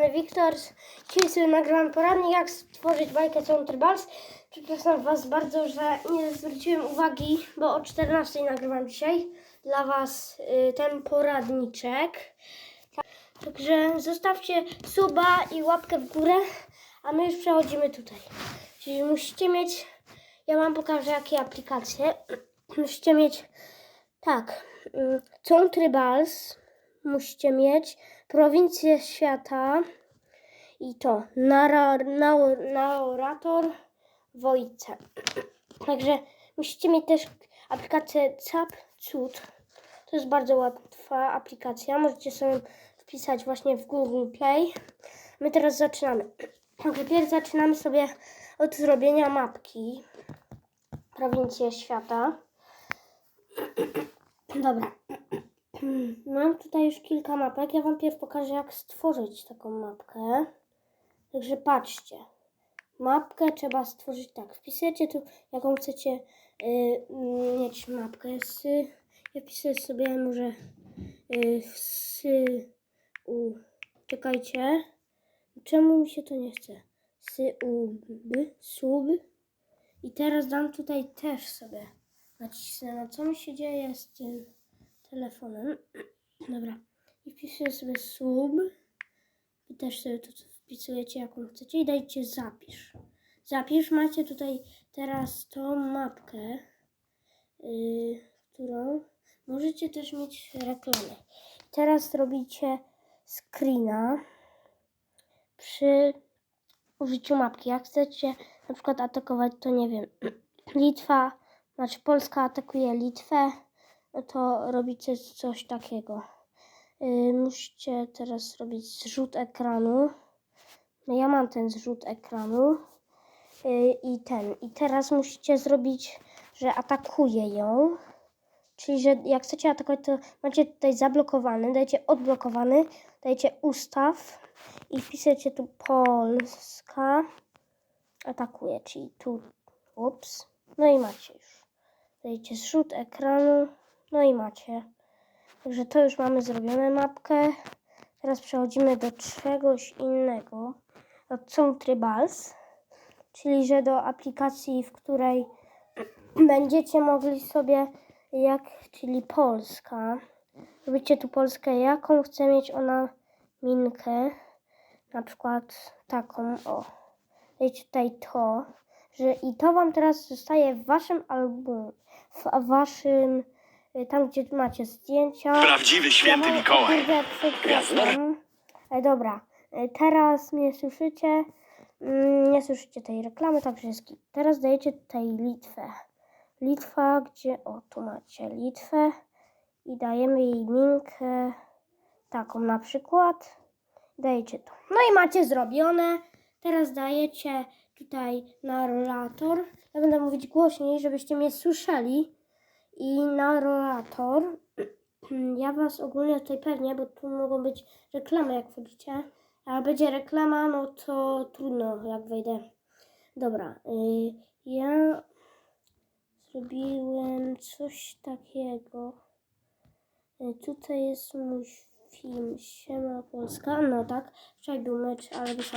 strony Wiktor. Dzisiaj sobie nagrałam poradnik, jak stworzyć bajkę Country Balls. Przepraszam Was bardzo, że nie zwróciłem uwagi, bo o 14 nagrywam dzisiaj dla Was y, ten poradniczek. Tak, Także zostawcie suba i łapkę w górę, a my już przechodzimy tutaj. Czyli musicie mieć, ja Wam pokażę jakie aplikacje. Musicie mieć, tak, y, Country Balls, musicie mieć prowincję świata i to nara, nao- narrator Wojce. Także musicie mieć też aplikację Cap Cud. To jest bardzo łatwa aplikacja. Możecie sobie wpisać właśnie w Google Play. My teraz zaczynamy. Także pierw zaczynamy sobie od zrobienia mapki prowincję świata. Dobra. Mam tutaj już kilka mapek. Ja Wam pierw pokażę, jak stworzyć taką mapkę. Także patrzcie. Mapkę trzeba stworzyć tak. Wpisujecie tu, jaką chcecie y, mieć mapkę. Z, ja wpisuję sobie może y, z, u. Czekajcie. Czemu mi się to nie chce? S, u, b, sub. I teraz dam tutaj też sobie nacisnę. No co mi się dzieje z tym telefonem? Dobra. I wpisuję sobie sub. Wy też sobie to wpisujecie jaką chcecie i dajcie zapisz. Zapisz. Macie tutaj teraz tą mapkę, yy, którą możecie też mieć reklamę. Teraz robicie screena przy użyciu mapki. Jak chcecie na przykład atakować, to nie wiem, Litwa, znaczy Polska atakuje Litwę, to robicie coś takiego. Yy, musicie teraz robić zrzut ekranu. No ja mam ten zrzut ekranu. Yy, I ten. I teraz musicie zrobić, że atakuje ją. Czyli, że jak chcecie atakować, to macie tutaj zablokowany, dajcie odblokowany, dajcie ustaw i wpiszecie tu Polska atakuje, czyli tu, ups, no i macie już. Dajcie zrzut ekranu, no i macie. Także to już mamy zrobione mapkę. Teraz przechodzimy do czegoś innego. Od Country Balls, czyli że do aplikacji, w której będziecie mogli sobie, jak, czyli Polska. Robicie tu Polskę, jaką chce mieć ona minkę. Na przykład taką, o. Dajcie tutaj to, że i to wam teraz zostaje w waszym albumie, w waszym, tam gdzie macie zdjęcia. Prawdziwy święty Ja Mikołaj. E, dobra, e, teraz mnie słyszycie. Mm, Nie słyszycie tej reklamy, jest git. Teraz dajecie tutaj Litwę. Litwa, gdzie, o tu macie Litwę i dajemy jej minkę taką na przykład. Dajecie to. No i macie zrobione. Teraz dajecie tutaj narrator. Ja będę mówić głośniej, żebyście mnie słyszeli. I narrator. Ja was ogólnie tutaj pewnie, bo tu mogą być reklamy, jak wchodzicie. A będzie reklama, no to trudno, jak wejdę. Dobra, y, ja zrobiłem coś takiego. Y, tutaj jest mój film Siema Polska. No tak, wczoraj był mecz, ale